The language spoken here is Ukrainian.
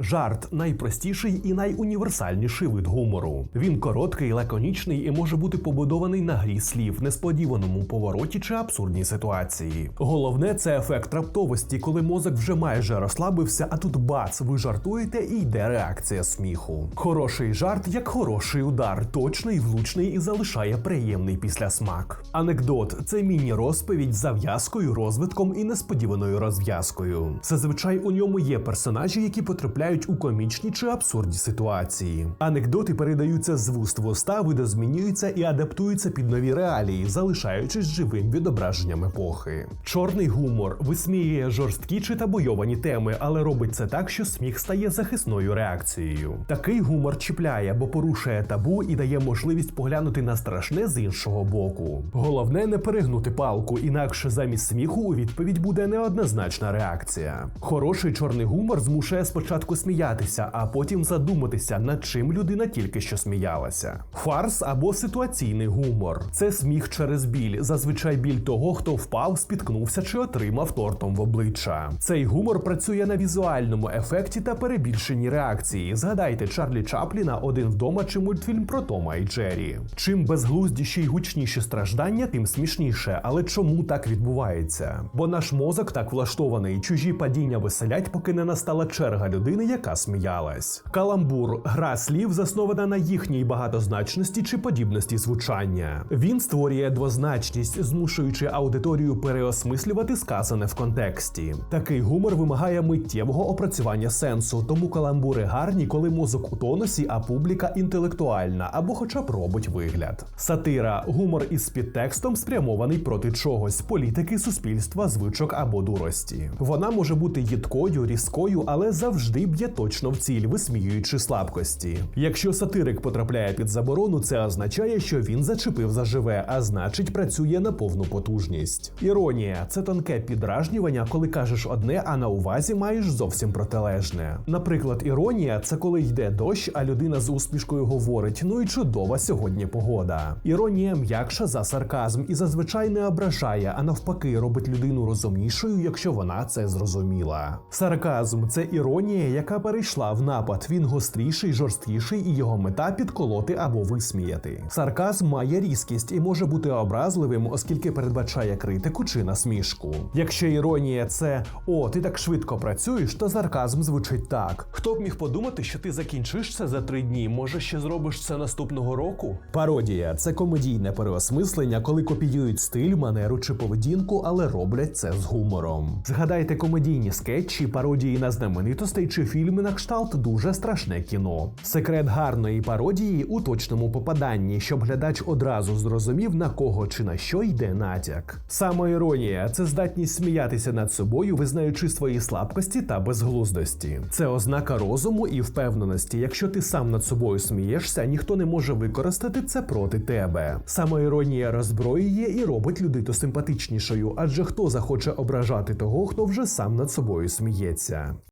Жарт найпростіший і найуніверсальніший вид гумору. Він короткий, лаконічний і може бути побудований на грі слів, несподіваному повороті чи абсурдній ситуації. Головне це ефект раптовості, коли мозок вже майже розслабився, а тут бац, ви жартуєте і йде реакція сміху. Хороший жарт як хороший удар, точний, влучний і залишає приємний післясмак. Анекдот це міні-розповідь з зав'язкою, розвитком і несподіваною розв'язкою. Зазвичай у ньому є персонажі, які потрапляють у комічні чи абсурдні ситуації. Анекдоти передаються з вуст в уста, видозмінюються і адаптуються під нові реалії, залишаючись живим відображенням епохи. Чорний гумор висміює жорсткі чи табойовані теми, але робить це так, що сміх стає захисною реакцією. Такий гумор чіпляє, бо порушує табу і дає можливість поглянути на страшне з іншого боку. Головне не перегнути палку, інакше замість сміху у відповідь буде неоднозначна реакція. Хороший чорний гумор змушує спочатку сміятися, а потім задуматися, над чим людина тільки що сміялася. Фарс або ситуаційний гумор це сміх через біль, зазвичай біль того, хто впав, спіткнувся чи отримав тортом в обличчя. Цей гумор працює на візуальному ефекті та перебільшенні реакції. Згадайте Чарлі Чапліна один вдома чи мультфільм про Тома і Джері. Чим безглуздіші й гучніші страждання, тим смішніше. Але чому так відбувається? Бо наш мозок так влаштований, чужі падіння веселять, поки не настала черга людини, яка сміялась. Каламбур гра слів заснована на їхній багатозначності чи подібності звучання. Він створює двозначність, змушуючи аудиторію переосмислювати сказане в контексті. Такий гумор вимагає миттєвого опрацювання сенсу, тому каламбури гарні, коли мозок у тонусі, а публіка інтелектуальна або хоча б робить вигляд. Сатира гумор із підтекстом спрямований проти чогось політики, суспільства, звичок або дурості. Вона може бути їдкою, різкою, але завжди б'є точно в ціль, висміюючи слабкості. Якщо сатирик потрапляє під заборону, це означає, що він зачепив заживе, а значить працює на повну потужність. Іронія це тонке підражнювання, коли кажеш одне, а на увазі маєш зовсім протилежне. Наприклад, іронія це коли йде дощ, а людина з усмішкою говорить: ну і чудова сьогодні погода. Іронія м'якша за сарказм і зазвичай не ображає, а навпаки, робить людину розумнішою, якщо вона це зрозуміла. Сарказм це іронія, яка перейшла в напад. Він гостріший, жорсткіший, і його мета підколоти або висміяти. Сарказм має різкість і може бути образливим, оскільки передбачає критику чи насмішку. Якщо іронія це о, ти так швидко працюєш, то сарказм звучить так: хто б міг подумати, що ти закінчиш це за три дні? Може, ще зробиш це наступного року? Пародія це комедійне переосмислення, коли копіюють стиль, манеру чи поведінку, але роблять це з гумором. Згадайте комедійні скетчі, пародії на знаменитостей чи фільми на кшталт дуже страшне кіно. Секрет гарної пародії у точному попаданні, щоб глядач одразу зрозумів на кого чи на що йде натяк. Самоіронія це здатність сміятися над собою, визнаючи свої слабкості та безглуздості. Це ознака розуму і впевненості. Якщо ти сам над собою смієшся, ніхто не може використати це проти тебе. Самоіронія роззброює і робить людину симпатичнішою, адже хто захоче ображати того, хто вже сам над собою сміється.